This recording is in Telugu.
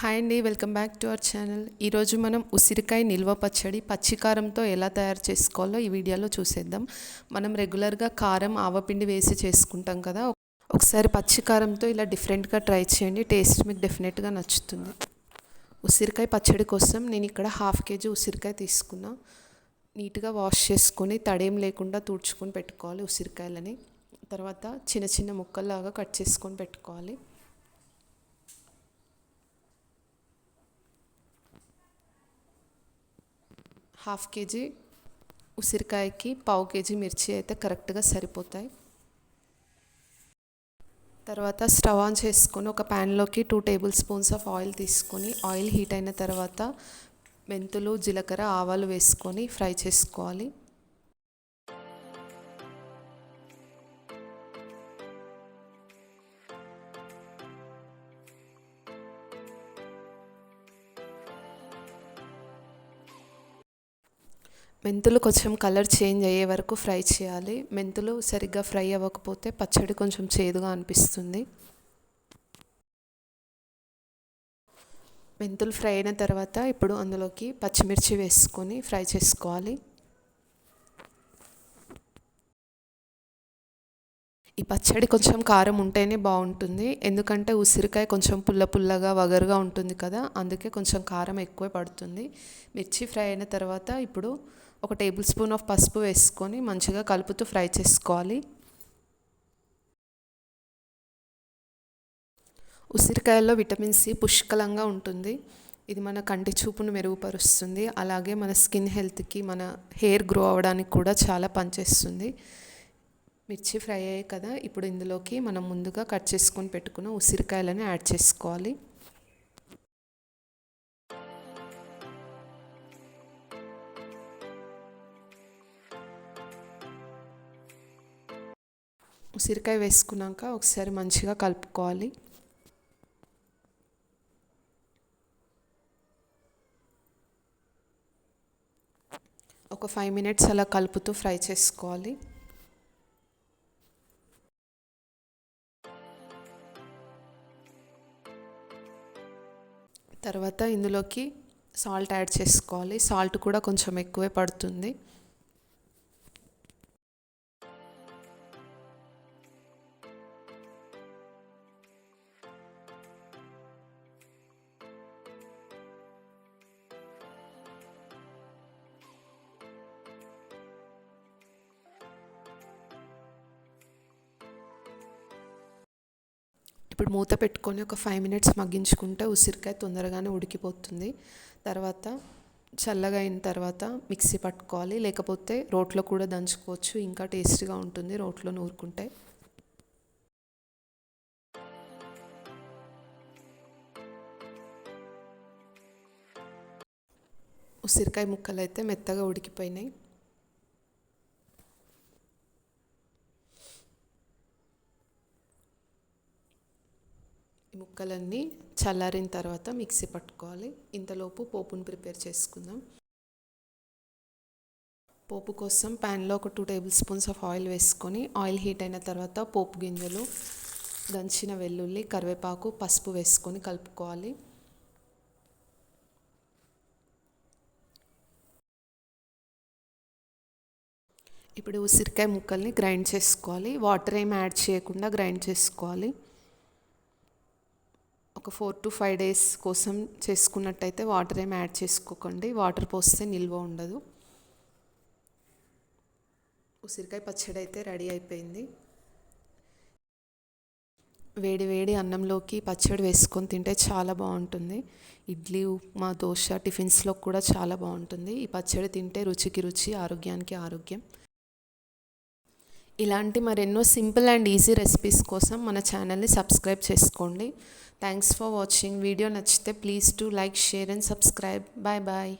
హాయ్ అండి welcome back to our channel. ఈరోజు మనం ఉసిరికాయ నిల్వ పచ్చడి పచ్చికారంతో ఎలా తయారు చేసుకోవాలో ఈ వీడియోలో చూసేద్దాం. మనం రెగ్యులర్గా కారం ఆవపిండి వేసి చేసుకుంటాం కదా. ఒకసారి పచ్చికారంతో ఇలా డిఫరెంట్గా ట్రై చేయండి టేస్ట్ మీకు డెఫినెట్గా నచ్చుతుంది. ఉసిరికాయ పచ్చడి కోసం నేను ఇక్కడ హాఫ్ కేజీ ఉసిరికాయ తీసుకున్నా. నీట్గా వాష్ చేసుకొని తడేం లేకుండా తుడుచుకొని పెట్టుకోవాలి ఉసిరికాయలని. తర్వాత చిన్న చిన్న ముక్కల్లాగా కట్ చేసుకొని పెట్టుకోవాలి. హాఫ్ కేజీ ఉసిరికాయకి పావు కేజీ మిర్చి అయితే కరెక్ట్గా సరిపోతాయి. తర్వాత స్టవ్ ఆన్ చేసుకొని ఒక ప్యాన్లోకి two tablespoons of oil తీసుకొని ఆయిల్ హీట్ అయిన తర్వాత మెంతులు జీలకర్ర ఆవాలు వేసుకొని ఫ్రై చేసుకోవాలి. మెంతులు కొంచెం కలర్ చేంజ్ అయ్యే వరకు ఫ్రై చేయాలి. మెంతులు సరిగ్గా ఫ్రై అవ్వకపోతే పచ్చడి కొంచెం చేదుగా అనిపిస్తుంది. మెంతులు ఫ్రై అయిన తర్వాత ఇప్పుడు అందులోకి పచ్చిమిర్చి వేసుకొని ఫ్రై చేసుకోవాలి. ఈ పచ్చడి కొంచెం కారం ఉంటేనే బాగుంటుంది. ఎందుకంటే ఉసిరికాయ కొంచెం పుల్ల పుల్లగా వగరుగా ఉంటుంది కదా అందుకే కొంచెం కారం ఎక్కువే పడుతుంది. మిర్చి ఫ్రై అయిన తర్వాత ఇప్పుడు ఒక టేబుల్ స్పూన్ ఆఫ్ పసుపు వేసుకొని మంచిగా కలుపుతూ ఫ్రై చేసుకోవాలి. ఉసిరికాయల్లో విటమిన్ సి పుష్కలంగా ఉంటుంది. ఇది మన కంటి చూపును మెరుగుపరుస్తుంది. అలాగే మన స్కిన్ హెల్త్కి మన హెయిర్ గ్రో అవ్వడానికి కూడా చాలా పనిచేస్తుంది. మిర్చి ఫ్రై అయ్యాయి కదా ఇప్పుడు ఇందులోకి మనం ముందుగా కట్ చేసుకొని పెట్టుకున్న ఉసిరికాయలని యాడ్ చేసుకోవాలి. ఉసిరికాయ వేసుకున్నాక ఒకసారి మంచిగా కలుపుకోవాలి. ఒక ఫైవ్ మినిట్స్ అలా కలుపుతూ ఫ్రై చేసుకోవాలి. తర్వాత ఇందులోకి సాల్ట్ యాడ్ చేసుకోవాలి. సాల్ట్ కూడా కొంచెం ఎక్కువే పడుతుంది. ఇప్పుడు మూత పెట్టుకొని ఒక ఫైవ్ మినిట్స్ మగ్గించుకుంటే ఉసిరికాయ తొందరగానే ఉడికిపోతుంది. తర్వాత చల్లగా అయిన తర్వాత మిక్సీ పట్టుకోవాలి. లేకపోతే రోట్లో కూడా దంచుకోవచ్చు. ఇంకా టేస్ట్గా ఉంటుంది రోట్లో నూరుకుంటే. ఉసిరికాయ ముక్కలు అయితే మెత్తగా ఉడికిపోయినాయి. ముక్కలన్నీ చల్లారిన తర్వాత మిక్సీ పట్టుకోవాలి. ఇంతలోపు పోపును ప్రిపేర్ చేసుకుందాం. పోపు కోసం ప్యాన్లో ఒక two tablespoons of oil వేసుకొని ఆయిల్ హీట్ అయిన తర్వాత పోపు గింజలు దంచిన వెల్లుల్లి కరివేపాకు పసుపు వేసుకొని కలుపుకోవాలి. ఇప్పుడు ఉసిరికాయ ముక్కల్ని గ్రైండ్ చేసుకోవాలి. వాటర్ ఏం యాడ్ చేయకుండా గ్రైండ్ చేసుకోవాలి. ఒక ఫోర్ టు ఫైవ్ డేస్ కోసం చేసుకున్నట్టయితే వాటర్ ఏం యాడ్ చేసుకోకండి. వాటర్ పోస్తే నిల్వ ఉండదు. ఉసిరికాయ పచ్చడి అయితే రెడీ అయిపోయింది. వేడి వేడి అన్నంలోకి పచ్చడి వేసుకొని తింటే చాలా బాగుంటుంది. ఇడ్లీ ఉప్మా దోశ టిఫిన్స్లో కూడా చాలా బాగుంటుంది. ఈ పచ్చడి తింటే రుచికి రుచి ఆరోగ్యానికి ఆరోగ్యం. ఇలాంటి మరెన్నో సింపుల్ అండ్ ఈజీ రెసిపీస్ కోసం మన ఛానల్ని సబ్స్క్రైబ్ చేసుకోండి. థ్యాంక్స్ ఫర్ వాచింగ్ వీడియో నచ్చితే please to like share and subscribe. Bye bye.